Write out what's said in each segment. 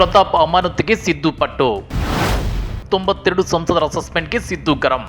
ಪ್ರತಾಪ್ ಅಮಾನತಿಗೆ ಸಿದ್ದು ಪಟ್ಟು ತೊಂಬತ್ತೆರಡು ಸಂಸದರ ಸಸ್ಪೆಂಡ್ಗೆ ಸಿದ್ದು ಗರಂ.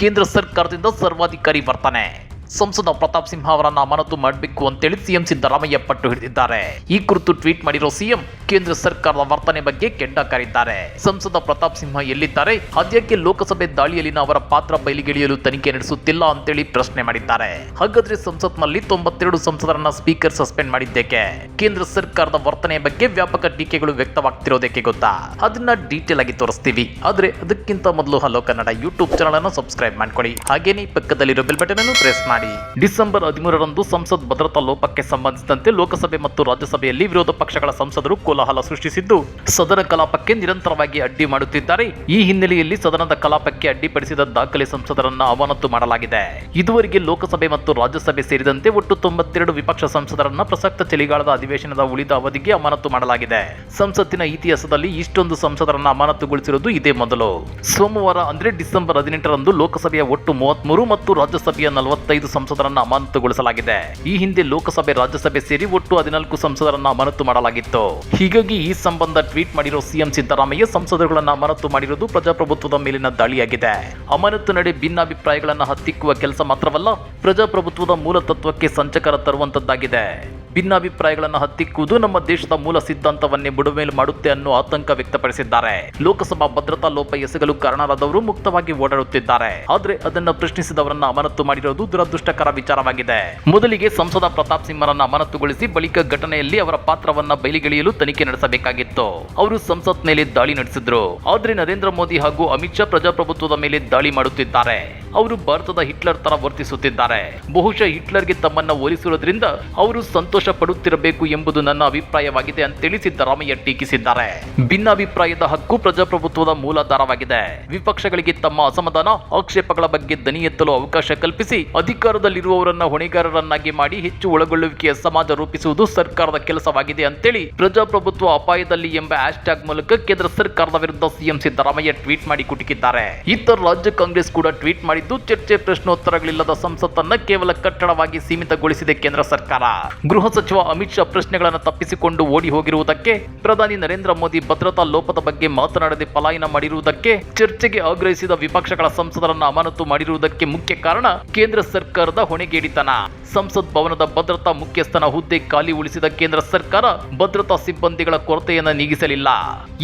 ಕೇಂದ್ರ ಸರ್ಕಾರದಿಂದ ಸರ್ವಾಧಿಕಾರಿ ವರ್ತನೆ. ಸಂಸದ ಪ್ರತಾಪ್ ಸಿಂಹ ಅವರನ್ನ ಅಮಾನತು ಮಾಡಬೇಕು ಅಂತೇಳಿ ಸಿಎಂ ಸಿದ್ದರಾಮಯ್ಯ ಪಟ್ಟು ಹಿಡಿದಿದ್ದಾರೆ. ಈ ಕುರಿತು ಟ್ವೀಟ್ ಮಾಡಿರೋ ಸಿಎಂ, ಕೇಂದ್ರ ಸರ್ಕಾರದ ವರ್ತನೆ ಬಗ್ಗೆ ಕೆಂಡ ಕಾರಿದ್ದಾರೆ ಸಂಸದ ಪ್ರತಾಪ್ ಸಿಂಹ ಎಲ್ಲಿದ್ದಾರೆ? ಅದ್ಯಕ್ಕೆ ಲೋಕಸಭೆ ದಾಳಿಯಲ್ಲಿನ ಅವರ ಪಾತ್ರ ಬಯಲಿಗೆಳೆಯಲು ತನಿಖೆ ನಡೆಸುತ್ತಿಲ್ಲ ಅಂತೇಳಿ ಪ್ರಶ್ನೆ ಮಾಡಿದ್ದಾರೆ. ಹಾಗಾದ್ರೆ ಸಂಸತ್ನಲ್ಲಿ ತೊಂಬತ್ತೆರಡು ಸಂಸದರನ್ನ ಸ್ಪೀಕರ್ ಸಸ್ಪೆಂಡ್ ಮಾಡಿದ್ದೇಕೆ? ಕೇಂದ್ರ ಸರ್ಕಾರದ ವರ್ತನೆ ಬಗ್ಗೆ ವ್ಯಾಪಕ ಟೀಕೆಗಳು ವ್ಯಕ್ತವಾಗ್ತಿರೋದಕ್ಕೆ ಗೊತ್ತಾ? ಅದನ್ನ ಡೀಟೇಲ್ ಆಗಿ ತೋರಿಸ್ತೀವಿ. ಆದ್ರೆ ಅದಕ್ಕಿಂತ ಮೊದಲು ಹಲೋ ಕನ್ನಡ ಯೂಟ್ಯೂಬ್ ಚಾನಲ್ ಅನ್ನು ಸಬ್ಸ್ಕ್ರೈಬ್ ಮಾಡ್ಕೊಳ್ಳಿ. ಹಾಗೇನೇ ಪಕ್ಕದಲ್ಲಿರೋ ಬೆಲ್ ಬಟನ್ ಅನ್ನು ಪ್ರೆಸ್ ಮಾಡಿ. ಡಿಸೆಂಬರ್ ಹದಿಮೂರರಂದು ಸಂಸತ್ ಭದ್ರತಾ ಲೋಪಕ್ಕೆ ಸಂಬಂಧಿಸಿದಂತೆ ಲೋಕಸಭೆ ಮತ್ತು ರಾಜ್ಯಸಭೆಯಲ್ಲಿ ವಿರೋಧ ಪಕ್ಷಗಳ ಸಂಸದರು ಕೋಲಾಹಲ ಸೃಷ್ಟಿಸಿದ್ದು, ಸದನ ಕಲಾಪಕ್ಕೆ ನಿರಂತರವಾಗಿ ಅಡ್ಡಿ ಮಾಡುತ್ತಿದ್ದಾರೆ. ಈ ಹಿನ್ನೆಲೆಯಲ್ಲಿ ಸದನದ ಕಲಾಪಕ್ಕೆ ಅಡ್ಡಿಪಡಿಸಿದ ದಾಖಲೆ ಸಂಸದರನ್ನ ಅಮಾನತು ಮಾಡಲಾಗಿದೆ. ಇದುವರೆಗೆ ಲೋಕಸಭೆ ಮತ್ತು ರಾಜ್ಯಸಭೆ ಸೇರಿದಂತೆ ಒಟ್ಟು ತೊಂಬತ್ತೆರಡು ವಿಪಕ್ಷ ಸಂಸದರನ್ನ ಪ್ರಸಕ್ತ ಚಳಿಗಾಲದ ಅಧಿವೇಶನದ ಉಳಿದ ಅವಧಿಗೆ ಅಮಾನತು ಮಾಡಲಾಗಿದೆ. ಸಂಸತ್ತಿನ ಇತಿಹಾಸದಲ್ಲಿ ಇಷ್ಟೊಂದು ಸಂಸದರನ್ನ ಅಮಾನತುಗೊಳಿಸಿರುವುದು ಇದೇ ಮೊದಲು. ಸೋಮವಾರ ಅಂದ್ರೆ ಡಿಸೆಂಬರ್ ಹದಿನೆಂಟರಂದು ಲೋಕಸಭೆಯ ಒಟ್ಟು ಮೂವತ್ಮೂರು ಮತ್ತು ರಾಜ್ಯಸಭೆಯ ನಲವತ್ತೈದು ಸಂಸದರನ್ನ ಅಮಾನತುಗೊಳಿಸಲಾಗಿದೆ. ಈ ಹಿಂದೆ ಲೋಕಸಭೆ, ರಾಜ್ಯಸಭೆ ಸೇರಿ ಒಟ್ಟು ಹದಿನಾಲ್ಕು ಸಂಸದರನ್ನ ಅಮಾನತು ಮಾಡಲಾಗಿತ್ತು. ಹೀಗಾಗಿ ಈ ಸಂಬಂಧ ಟ್ವೀಟ್ ಮಾಡಿರುವ ಸಿಎಂ ಸಿದ್ದರಾಮಯ್ಯ ಸಂಸದರುಗಳನ್ನ ಅಮಾನತು ಮಾಡಿರುವುದು ಪ್ರಜಾಪ್ರಭುತ್ವದ ಮೇಲಿನ ದಾಳಿಯಾಗಿದೆ. ಅಮಾನತು ನಡೆ ಭಿನ್ನಾಭಿಪ್ರಾಯಗಳನ್ನು ಹತ್ತಿಕ್ಕುವ ಕೆಲಸ ಮಾತ್ರವಲ್ಲ, ಪ್ರಜಾಪ್ರಭುತ್ವದ ಮೂಲ ತತ್ವಕ್ಕೆ ಸಂಚಕರ ತರುವಂತದ್ದಾಗಿದೆ ಭಿನ್ನಾಭಿಪ್ರಾಯಗಳನ್ನು ಹತ್ತಿಕ್ಕುವುದು ನಮ್ಮ ದೇಶದ ಮೂಲ ಸಿದ್ಧಾಂತವನ್ನೇ ಬುಡಮೇಲು ಮಾಡುತ್ತೆ ಅನ್ನೋ ಆತಂಕ ವ್ಯಕ್ತಪಡಿಸಿದ್ದಾರೆ. ಲೋಕಸಭಾ ಭದ್ರತಾ ಲೋಪ ಎಸಗಲು ಕಾರಣರಾದವರು ಮುಕ್ತವಾಗಿ ಓಡಾಡುತ್ತಿದ್ದಾರೆ. ಆದ್ರೆ ಅದನ್ನು ಪ್ರಶ್ನಿಸಿದವರನ್ನ ಅಮಾನತು ಮಾಡಿರೋದು ದುರದೃಷ್ಟಕರ ವಿಚಾರವಾಗಿದೆ. ಮೊದಲಿಗೆ ಸಂಸದ ಪ್ರತಾಪ್ ಸಿಂಹರನ್ನ ಅಮಾನತುಗೊಳಿಸಿ ಬಳಿಕ ಘಟನೆಯಲ್ಲಿ ಅವರ ಪಾತ್ರವನ್ನ ಬಯಲಿಗೆಳೆಯಲು ತನಿಖೆ ನಡೆಸಬೇಕಾಗಿತ್ತು. ಅವರು ಸಂಸತ್ ಮೇಲೆ ದಾಳಿ ನಡೆಸಿದ್ರು. ಆದ್ರೆ ನರೇಂದ್ರ ಮೋದಿ ಹಾಗೂ ಅಮಿತ್ ಶಾ ಪ್ರಜಾಪ್ರಭುತ್ವದ ಮೇಲೆ ದಾಳಿ ಮಾಡುತ್ತಿದ್ದಾರೆ. ಅವರು ಭಾರತದ ಹಿಟ್ಲರ್ ತರ ವರ್ತಿಸುತ್ತಿದ್ದಾರೆ. ಬಹುಶಃ ಹಿಟ್ಲರ್ಗೆ ತಮ್ಮನ್ನ ಹೋಲಿಸಿರೋದ್ರಿಂದ ಅವರು ಸಂತೋಷ ಪಡುತ್ತಿರಬೇಕು ಎಂಬುದು ನನ್ನ ಅಭಿಪ್ರಾಯವಾಗಿದೆ ಅಂತೇಳಿ ಸಿದ್ದರಾಮಯ್ಯ ಟೀಕಿಸಿದ್ದಾರೆ. ಭಿನ್ನಾಭಿಪ್ರಾಯದ ಹಕ್ಕು ಪ್ರಜಾಪ್ರಭುತ್ವದ ಮೂಲಾಧಾರವಾಗಿದೆ. ವಿಪಕ್ಷಗಳಿಗೆ ತಮ್ಮ ಅಸಮಾಧಾನ, ಆಕ್ಷೇಪಗಳ ಬಗ್ಗೆ ದನಿ ಎತ್ತಲು ಅವಕಾಶ ಕಲ್ಪಿಸಿ ಅಧಿಕಾರದಲ್ಲಿರುವವರನ್ನ ಹೊಣೆಗಾರರನ್ನಾಗಿ ಮಾಡಿ ಹೆಚ್ಚು ಒಳಗೊಳ್ಳುವಿಕೆಯ ಸಮಾಜ ರೂಪಿಸುವುದು ಸರ್ಕಾರದ ಕೆಲಸವಾಗಿದೆ ಅಂತೇಳಿ ಪ್ರಜಾಪ್ರಭುತ್ವ ಅಪಾಯದಲ್ಲಿ ಎಂಬ ಹ್ಯಾಶ್ಟ್ಯಾಗ್ ಮೂಲಕ ಕೇಂದ್ರ ಸರ್ಕಾರದ ವಿರುದ್ಧ ಸಿಎಂ ಸಿದ್ದರಾಮಯ್ಯ ಟ್ವೀಟ್ ಮಾಡಿ ಕುಟುಕಿದ್ದಾರೆ. ಇತರ ರಾಜ್ಯ ಕಾಂಗ್ರೆಸ್ ಕೂಡ ಟ್ವೀಟ್ ಮಾಡಿದ್ದು ಚರ್ಚೆ ಪ್ರಶ್ನೋತ್ತರಗಳಿಲ್ಲದ ಸಂಸತ್ತನ್ನ ಕೇವಲ ಕಟ್ಟಡವಾಗಿ ಸೀಮಿತಗೊಳಿಸಿದೆ ಕೇಂದ್ರ ಸರ್ಕಾರ. ಗೃಹ ಸಚಿವ ಅಮಿತ್ ಶಾ ಪ್ರಶ್ನೆಗಳನ್ನು ತಪ್ಪಿಸಿಕೊಂಡು ಓಡಿ ಹೋಗಿರುವುದಕ್ಕೆ, ಪ್ರಧಾನಿ ನರೇಂದ್ರ ಮೋದಿ ಭದ್ರತಾ ಲೋಪದ ಬಗ್ಗೆ ಮಾತನಾಡದೆ ಪಲಾಯನ ಮಾಡಿರುವುದಕ್ಕೆ, ಚರ್ಚೆಗೆ ಆಗ್ರಹಿಸಿದ ವಿಪಕ್ಷಗಳ ಸಂಸದರನ್ನು ಅಮಾನತು ಮಾಡಿರುವುದಕ್ಕೆ ಮುಖ್ಯ ಕಾರಣ ಕೇಂದ್ರ ಸರ್ಕಾರದ ಹೊಣೆಗೇಡಿತನ. ಸಂಸತ್ ಭವನದ ಭದ್ರತಾ ಮುಖ್ಯಸ್ಥನ ಹುದ್ದೆ ಖಾಲಿ ಉಳಿಸಿದ ಕೇಂದ್ರ ಸರ್ಕಾರ ಭದ್ರತಾ ಸಿಬ್ಬಂದಿಗಳ ಕೊರತೆಯನ್ನು ನೀಗಿಸಲಿಲ್ಲ.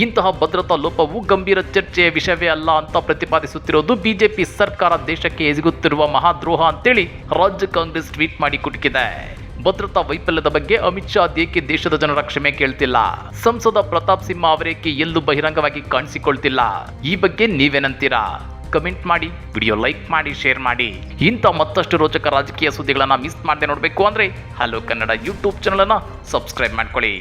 ಇಂತಹ ಭದ್ರತಾ ಲೋಪವು ಗಂಭೀರ ಚರ್ಚೆಯ ವಿಷಯವೇ ಅಲ್ಲ ಅಂತ ಪ್ರತಿಪಾದಿಸುತ್ತಿರುವುದು ಬಿಜೆಪಿ ಸರ್ಕಾರ ದೇಶಕ್ಕೆ ಎಸಗುತ್ತಿರುವ ಮಹಾದ್ರೋಹ ಅಂತೇಳಿ ರಾಜ್ಯ ಕಾಂಗ್ರೆಸ್ ಟ್ವೀಟ್ ಮಾಡಿ ಕುಟುಕಿದೆ. ಭದ್ರತಾ ವೈಫಲ್ಯದ ಬಗ್ಗೆ ಅಮಿತ್ ಶಾ ಅದೇಕೆ ದೇಶದ ಜನರ ಕ್ಷಮೆ ಕೇಳ್ತಿಲ್ಲ? ಸಂಸದ ಪ್ರತಾಪ್ ಸಿಂಹ ಅವರೇಕೆ ಎಲ್ಲೂ ಬಹಿರಂಗವಾಗಿ ಕಾಣಿಸಿಕೊಳ್ತಿಲ್ಲ. ಈ ಬಗ್ಗೆ ನೀವೇನಂತೀರಾ? ಕಮೆಂಟ್ ಮಾಡಿ, ವಿಡಿಯೋ ಲೈಕ್ ಮಾಡಿ, ಶೇರ್ ಮಾಡಿ. ಇಂಥ ಮತ್ತಷ್ಟು ರೋಚಕ ರಾಜಕೀಯ ಸುದ್ದಿಗಳನ್ನ ಮಿಸ್ ಮಾಡದೆ ನೋಡಬೇಕು ಅಂದ್ರೆ ಹಲೋ ಕನ್ನಡ ಯೂಟ್ಯೂಬ್ ಚಾನಲನ್ನು ಸಬ್ಸ್ಕ್ರೈಬ್ ಮಾಡ್ಕೊಳ್ಳಿ.